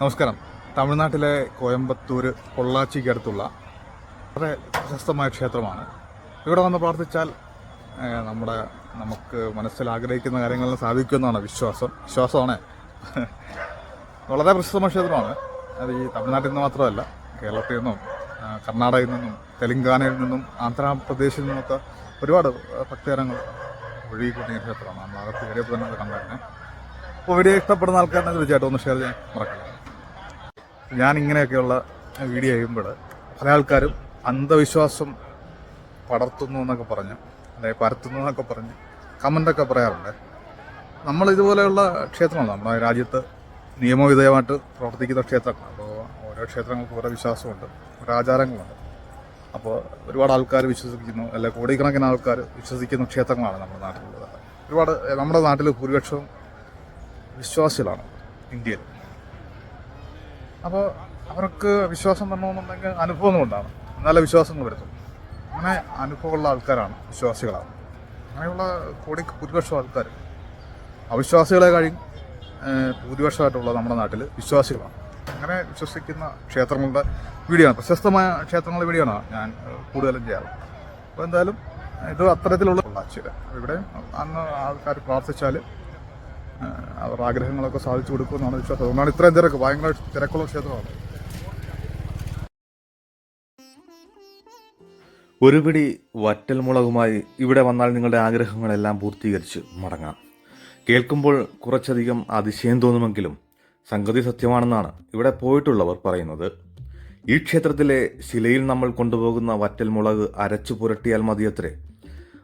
നമസ്കാരം. തമിഴ്നാട്ടിലെ കോയമ്പത്തൂർ പൊള്ളാച്ചിക്ക് അടുത്തുള്ള വളരെ പ്രശസ്തമായ ക്ഷേത്രമാണ്. ഇവിടെ വന്ന് പ്രാർത്ഥിച്ചാൽ നമ്മുടെ നമുക്ക് മനസ്സിൽ ആഗ്രഹിക്കുന്ന കാര്യങ്ങളിൽ സാധിക്കുമെന്നാണ് വിശ്വാസം. വിശ്വാസമാണ്. വളരെ പ്രശസ്തമായ ക്ഷേത്രമാണ്. അത് ഈ തമിഴ്നാട്ടിൽ നിന്ന് മാത്രമല്ല കേരളത്തിൽ നിന്നും കർണാടകയിൽ നിന്നും തെലങ്കാനയിൽ നിന്നും ആന്ധ്രാപ്രദേശിൽ നിന്നൊക്കെ ഒരുപാട് ഭക്തജനങ്ങൾ ഒഴുകിക്കൊണ്ടിരിക്കുന്ന ക്ഷേത്രമാണ്. ആ അകത്ത് കയറിയപ്പോൾ തന്നെ അത് കണ്ടായിരുന്നേ അപ്പോൾ വീഡിയോ ഇഷ്ടപ്പെടുന്ന ആൾക്കാരെ തീർച്ചയായിട്ടും ഒന്ന് ഷെയർ ചെയ്യാൻ മറക്കില്ല ഞാൻ ഇങ്ങനെയൊക്കെയുള്ള വീഡിയോ ചെയ്യുമ്പോൾ പല ആൾക്കാരും അന്ധവിശ്വാസം പടർത്തുന്നു എന്നൊക്കെ പറഞ്ഞ് അല്ലെങ്കിൽ പരത്തുന്നു എന്നൊക്കെ പറഞ്ഞ് കമന്റൊക്കെ പറയാറുണ്ട്. നമ്മൾ ഇതുപോലെയുള്ള ക്ഷേത്രമാണ് നമ്മുടെ രാജ്യത്ത് നിയമവിധേയമായിട്ട് പ്രവർത്തിക്കുന്ന ക്ഷേത്രങ്ങൾ അപ്പോൾ ഓരോ ക്ഷേത്രങ്ങൾക്ക് ഓരോ വിശ്വാസമുണ്ട് ഓരോ ആചാരങ്ങളുണ്ട്. അപ്പോൾ ഒരുപാട് ആൾക്കാർ വിശ്വസിക്കുന്നു അല്ലെ കോടിക്കണക്കിന് ആൾക്കാർ വിശ്വസിക്കുന്ന ക്ഷേത്രങ്ങളാണ് നമ്മുടെ നാട്ടിലുള്ളത്. ഒരുപാട് നമ്മുടെ നാട്ടിൽ ഭൂരിപക്ഷവും വിശ്വാസികളാണ് ഇന്ത്യയിൽ. അപ്പോൾ അവർക്ക് വിശ്വാസം വരണമെന്നുണ്ടെങ്കിൽ അനുഭവം കൊണ്ടാണ് എന്നാലേ വിശ്വാസങ്ങൾ വരുത്തും അങ്ങനെ അനുഭവമുള്ള ആൾക്കാരാണ് വിശ്വാസികളാണ് അങ്ങനെയുള്ള കോടി ഭൂരിപക്ഷം ആൾക്കാർ അവിശ്വാസികളെ കഴിയും ഭൂരിപക്ഷമായിട്ടുള്ള നമ്മുടെ നാട്ടിൽ വിശ്വാസികളാണ്. അങ്ങനെ വിശ്വസിക്കുന്ന ക്ഷേത്രങ്ങളുടെ വീഡിയോ പ്രശസ്തമായ ക്ഷേത്രങ്ങളുടെ വീഡിയോ ഞാൻ കൂടുതലും ചെയ്യാറ് അപ്പോൾ എന്തായാലും ഇത് അത്തരത്തിലുള്ള ഇവിടെ അന്ന് ആൾക്കാർ പ്രാർത്ഥിച്ചാൽ അവരുടെ ആഗ്രഹങ്ങളൊക്കെ സാധിച്ചു കൊടുക്കുമെന്നാണ് വിശ്വാസം. അതുകൊണ്ടാണ് ഇത്രയും തിരക്ക്. ഭയങ്കര തിരക്കുള്ള ക്ഷേത്രമാണ്. ഒരു പിടി വറ്റൽ മുളകുമായി ഇവിടെ വന്നാൽ നിങ്ങളുടെ ആഗ്രഹങ്ങളെല്ലാം പൂർത്തീകരിച്ച് മടങ്ങാം. കേൾക്കുമ്പോൾ കുറച്ചധികം അതിശയം തോന്നുമെങ്കിലും സംഗതി സത്യമാണെന്നാണ് ഇവിടെ പോയിട്ടുള്ളവർ പറയുന്നത്. ഈ ക്ഷേത്രത്തിലെ ശിലയിൽ നമ്മൾ കൊണ്ടുപോകുന്ന വറ്റൽ മുളക് അരച്ചു പുരട്ടിയാൽ മതിയത്രേ.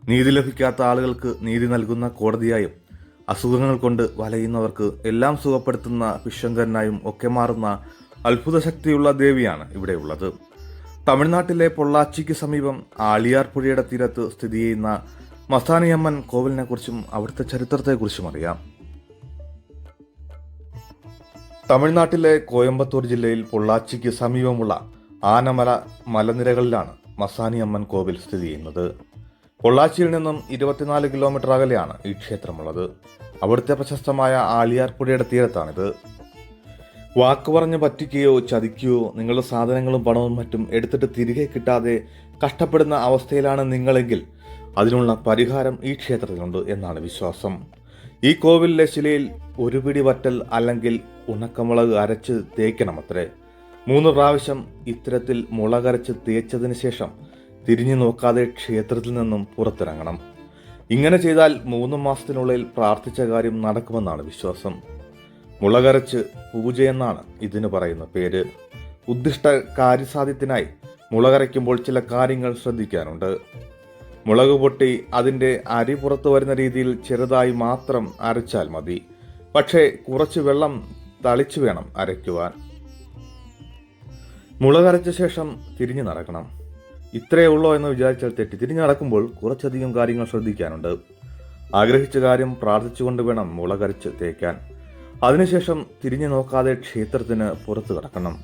നീതി ലഭിക്കാത്ത ആളുകൾക്ക് നീതി നൽകുന്ന കോടതിയായും അസുഖങ്ങൾ കൊണ്ട് വലയുന്നവർക്ക് എല്ലാം സുഖപ്പെടുത്തുന്ന പിശങ്കരനായും ഒക്കെ മാറുന്ന അത്ഭുത ശക്തിയുള്ള ദേവിയാണ് ഇവിടെയുള്ളത്. തമിഴ്നാട്ടിലെ പൊള്ളാച്ചിക്ക് സമീപം ആളിയാർ പുഴയുടെ തീരത്ത് സ്ഥിതി ചെയ്യുന്ന മസ്താനിയമ്മൻ കോവിലിനെ കുറിച്ചും അവിടുത്തെ ചരിത്രത്തെക്കുറിച്ചും അറിയാം. തമിഴ്നാട്ടിലെ കോയമ്പത്തൂർ ജില്ലയിൽ പൊള്ളാച്ചിക്ക് സമീപമുള്ള ആനമല മലനിരകളിലാണ് മസാനിയമ്മൻ കോവിൽ സ്ഥിതി ചെയ്യുന്നത്. പൊള്ളാച്ചിയിൽ നിന്നും ഇരുപത്തിനാല് കിലോമീറ്റർ അകലെയാണ് ഈ ക്ഷേത്രമുള്ളത്. അവിടുത്തെ പ്രശസ്തമായ ആളിയാർ പുഴയുടെ തീരത്താണിത്. വാക്ക് പറഞ്ഞ് പറ്റിക്കുകയോ ചതിക്കുകയോ നിങ്ങളുടെ സാധനങ്ങളും പണവും മറ്റും എടുത്തിട്ട് തിരികെ കിട്ടാതെ കഷ്ടപ്പെടുന്ന അവസ്ഥയിലാണ് നിങ്ങളെങ്കിൽ അതിനുള്ള പരിഹാരം ഈ ക്ഷേത്രത്തിലുണ്ട് എന്നാണ് വിശ്വാസം. ഈ കോവിലിലെ ശിലയിൽ ഒരു പിടി വറ്റൽ അല്ലെങ്കിൽ ഉണക്കമുളക് അരച്ച് തേക്കണമത്രേ. മൂന്ന് പ്രാവശ്യം ഇത്തരത്തിൽ മുളകരച്ച് തേച്ചതിന് ശേഷം തിരിഞ്ഞു നോക്കാതെ ക്ഷേത്രത്തിൽ നിന്നും പുറത്തിറങ്ങണം. ഇങ്ങനെ ചെയ്താൽ മൂന്ന് മാസത്തിനുള്ളിൽ പ്രാർത്ഥിച്ച കാര്യം നടക്കുമെന്നാണ് വിശ്വാസം. മുളകരച്ച് പൂജയെന്നാണ് ഇതിന് പറയുന്ന പേര്. ഉദ്ദിഷ്ട കാര്യസാധ്യത്തിനായി മുളകരയ്ക്കുമ്പോൾ ചില കാര്യങ്ങൾ ശ്രദ്ധിക്കാനുണ്ട്. മുളക് പൊട്ടി അതിന്റെ അരി പുറത്തു വരുന്ന രീതിയിൽ ചെറുതായി മാത്രം അരച്ചാൽ മതി. പക്ഷേ കുറച്ച് വെള്ളം തളിച്ചു വേണം അരയ്ക്കുവാൻ. മുളകരച്ച ശേഷം തിരിഞ്ഞു നടക്കണം. ഇത്രയേ ഉള്ളോ എന്ന് വിചാരിച്ചാൽ തെറ്റി. തിരിഞ്ഞു നടക്കുമ്പോൾ കുറച്ചധികം കാര്യങ്ങൾ ശ്രദ്ധിക്കാനുണ്ട്. ആഗ്രഹിച്ച കാര്യം പ്രാർത്ഥിച്ചുകൊണ്ട് വേണം മുളകരച്ച് തേക്കാൻ. അതിനുശേഷം തിരിഞ്ഞു നോക്കാതെ ക്ഷേത്രത്തിന് പുറത്തു കിടക്കണം.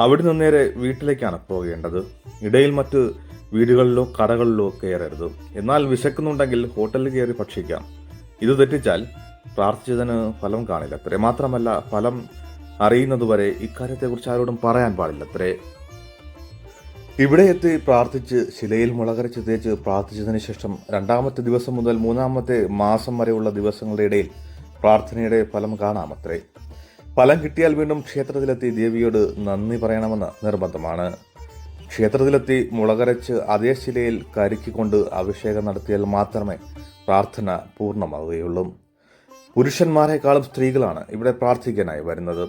അവിടെ നിന്ന് നേരെ വീട്ടിലേക്കാണ് പോകേണ്ടത്. ഇടയിൽ മറ്റ് വീടുകളിലോ കടകളിലോ കയറരുത്. എന്നാൽ വിശക്കുന്നുണ്ടെങ്കിൽ ഹോട്ടലിൽ കയറി ഭക്ഷിക്കാം. ഇത് തെറ്റിച്ചാൽ പ്രാർത്ഥിച്ചതിന് ഫലം കാണില്ലത്രേ. മാത്രമല്ല ഫലം അറിയുന്നതുവരെ ഇക്കാര്യത്തെക്കുറിച്ച് ആരോടും പറയാൻ പാടില്ലത്രേ. ഇവിടെ എത്തി പ്രാർത്ഥിച്ച് ശിലയിൽ മുളകരച്ച് തേച്ച് പ്രാർത്ഥിച്ചതിന് ശേഷം രണ്ടാമത്തെ ദിവസം മുതൽ മൂന്നാമത്തെ മാസം വരെയുള്ള ദിവസങ്ങളുടെ ഇടയിൽ പ്രാർത്ഥനയുടെ ഫലം കാണാമത്രേ. ഫലം കിട്ടിയാൽ വീണ്ടും ക്ഷേത്രത്തിലെത്തി ദേവിയോട് നന്ദി പറയണമെന്ന് നിർബന്ധമാണ്. ക്ഷേത്രത്തിലെത്തി മുളകരച്ച് അതേ ശിലയിൽ കരുക്കിക്കൊണ്ട് അഭിഷേകം നടത്തിയാൽ മാത്രമേ പ്രാർത്ഥന പൂർണമാവുകയുള്ളൂ. പുരുഷന്മാരെക്കാളും സ്ത്രീകളാണ് ഇവിടെ പ്രാർത്ഥിക്കാനായി വരുന്നത്.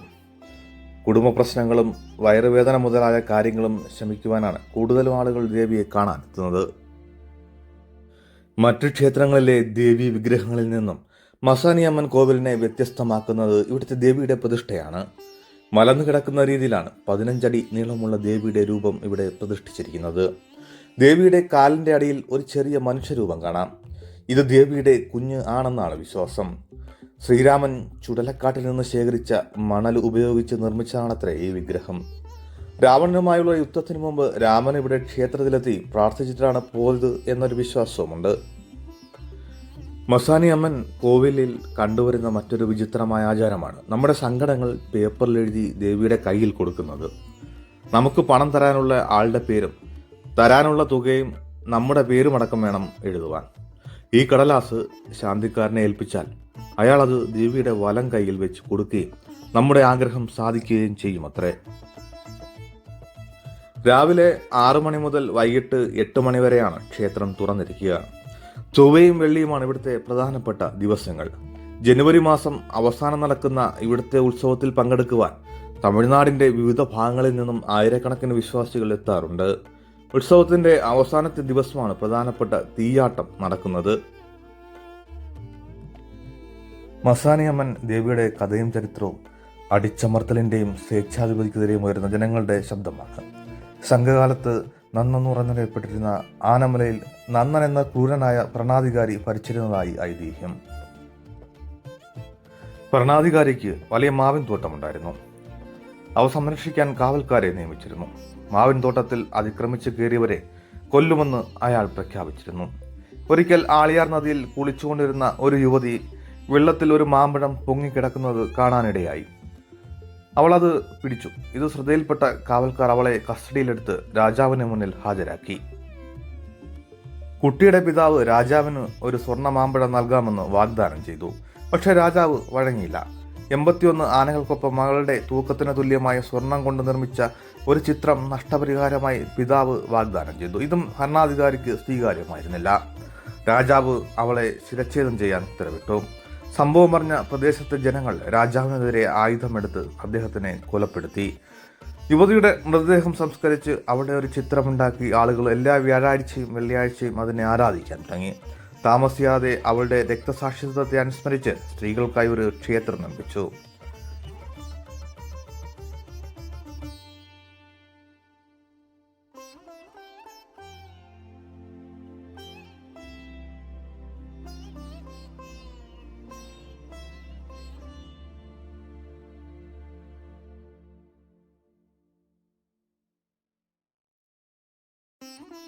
കുടുംബ പ്രശ്നങ്ങളും വയറുവേദന മുതലായ കാര്യങ്ങളും ശമിക്കുവാനാണ് കൂടുതലും ആളുകൾ ദേവിയെ കാണാൻ എത്തുന്നത്. മറ്റു ക്ഷേത്രങ്ങളിലെ ദേവി വിഗ്രഹങ്ങളിൽ നിന്നും മസാനിയമ്മൻ കോവിലിനെ വ്യത്യസ്തമാക്കുന്നത് ഇവിടുത്തെ ദേവിയുടെ പ്രതിഷ്ഠയാണ്. മലന്നു കിടക്കുന്ന രീതിയിലാണ് പതിനഞ്ചടി നീളമുള്ള ദേവിയുടെ രൂപം ഇവിടെ പ്രതിഷ്ഠിച്ചിരിക്കുന്നത്. ദേവിയുടെ കാലിന്റെ അടിയിൽ ഒരു ചെറിയ മനുഷ്യരൂപം കാണാം. ഇത് ദേവിയുടെ കുഞ്ഞ് ആണെന്നാണ് വിശ്വാസം. ശ്രീരാമൻ ചുടലക്കാട്ടിൽ നിന്ന് ശേഖരിച്ച മണൽ ഉപയോഗിച്ച് നിർമ്മിച്ചതാണത്രേ ഈ വിഗ്രഹം. രാവണനുമായുള്ള യുദ്ധത്തിന് മുമ്പ് രാമൻ ഇവിടെ ക്ഷേത്രത്തിലെത്തി പ്രാർത്ഥിച്ചിട്ടാണ് പോയത് എന്നൊരു വിശ്വാസവുമുണ്ട്. മസാനി അമ്മൻ കോവിലിൽ കണ്ടുവരുന്ന മറ്റൊരു വിചിത്രമായ ആചാരമാണ്. നമ്മുടെ സങ്കടങ്ങൾ പേപ്പറിൽ എഴുതി ദേവിയുടെ കയ്യിൽ കൊടുക്കുന്നത്. നമുക്ക് പണം തരാനുള്ള ആളുടെ പേരും തരാനുള്ള തുകയും നമ്മുടെ പേരുമടക്കം വേണം എഴുതുവാൻ. ഈ കടലാസ് ശാന്തിക്കാരനെ ഏൽപ്പിച്ചാൽ അയാൾ അത് ദേവിയുടെ വലം കയ്യിൽ വെച്ച് കൊടുക്കുകയും നമ്മുടെ ആഗ്രഹം സാധിക്കുകയും ചെയ്യും അത്രേ. രാവിലെ ആറു മണി മുതൽ വൈകിട്ട് എട്ട് മണി വരെയാണ് ക്ഷേത്രം തുറന്നിരിക്കുക. ചൊവ്വയും വെള്ളിയുമാണ് ഇവിടുത്തെ പ്രധാനപ്പെട്ട ദിവസങ്ങൾ. ജനുവരി മാസം അവസാനം നടക്കുന്ന ഇവിടുത്തെ ഉത്സവത്തിൽ പങ്കെടുക്കുവാൻ തമിഴ്നാടിന്റെ വിവിധ ഭാഗങ്ങളിൽ നിന്നും ആയിരക്കണക്കിന് വിശ്വാസികൾ എത്താറുണ്ട്. ഉത്സവത്തിന്റെ അവസാനത്തെ ദിവസമാണ് പ്രധാനപ്പെട്ട തീയാട്ടം നടക്കുന്നത്. മസാനിയമ്മൻ ദേവിയുടെ കഥയും ചരിത്രവും അടിച്ചമർത്തലിന്റെയും സ്വേച്ഛാധിപതിക്കെതിരെയും ഉയരുന്ന ജനങ്ങളുടെ ശബ്ദമാണ് സംഘകാലത്ത് നന്നെന്ന് പറഞ്ഞറിയപ്പെട്ടിരുന്ന ആനമലയിൽ നന്നൻ എന്ന ക്രൂരനായ ഭരണാധികാരി ഭരിച്ചിരുന്നതായി ഐതിഹ്യം. ഭരണാധികാരിക്ക് വലിയ മാവിൻ തോട്ടമുണ്ടായിരുന്നു. അവ സംരക്ഷിക്കാൻ കാവൽക്കാരെ നിയമിച്ചിരുന്നു. മാവിൻ തോട്ടത്തിൽ അതിക്രമിച്ച് കയറിയവരെ കൊല്ലുമെന്ന് അയാൾ പ്രഖ്യാപിച്ചിരുന്നു. ഒരിക്കൽ ആളിയാർ നദിയിൽ കുളിച്ചുകൊണ്ടിരുന്ന ഒരു യുവതി വെള്ളത്തിൽ ഒരു മാമ്പഴം പൊങ്ങിക്കിടക്കുന്നത് കാണാനിടയായി. അവളത് പിടിച്ചു. ഇത് ശ്രദ്ധയിൽപ്പെട്ട കാവൽക്കാർ അവളെ കസ്റ്റഡിയിലെടുത്ത് രാജാവിന് മുന്നിൽ ഹാജരാക്കി. കുട്ടിയുടെ പിതാവ് രാജാവിന് ഒരു സ്വർണ മാമ്പഴം നൽകാമെന്ന് വാഗ്ദാനം ചെയ്തു. പക്ഷേ രാജാവ് വഴങ്ങിയില്ല. എൺപത്തിയൊന്ന് ആനകൾക്കൊപ്പം മകളുടെ തൂക്കത്തിന് തുല്യമായ സ്വർണം കൊണ്ട് നിർമ്മിച്ച ഒരു ചിത്രം നഷ്ടപരിഹാരമായി പിതാവ് വാഗ്ദാനം ചെയ്തു. ഇതും ഭരണാധികാരിക്ക് സ്വീകാര്യമായിരുന്നില്ല. രാജാവ് അവളെ ശിരച്ഛേദം ചെയ്യാൻ ഉത്തരവിട്ടു. സംഭവം പറഞ്ഞ പ്രദേശത്തെ ജനങ്ങൾ രാജാവിനെതിരെ ആയുധമെടുത്ത് അദ്ദേഹത്തിനെ കൊലപ്പെടുത്തി. യുവതിയുടെ മൃതദേഹം സംസ്കരിച്ച് അവിടെ ഒരു ചിത്രമുണ്ടാക്കി ആളുകൾ എല്ലാ വ്യാഴാഴ്ചയും വെള്ളിയാഴ്ചയും അതിനെ ആരാധിക്കാൻ തുടങ്ങി. താമസിയാതെ അവളുടെ രക്തസാക്ഷിത്വത്തെ അനുസ്മരിച്ച് സ്ത്രീകൾക്കായി ഒരു ക്ഷേത്രം നിർമ്മിച്ചു.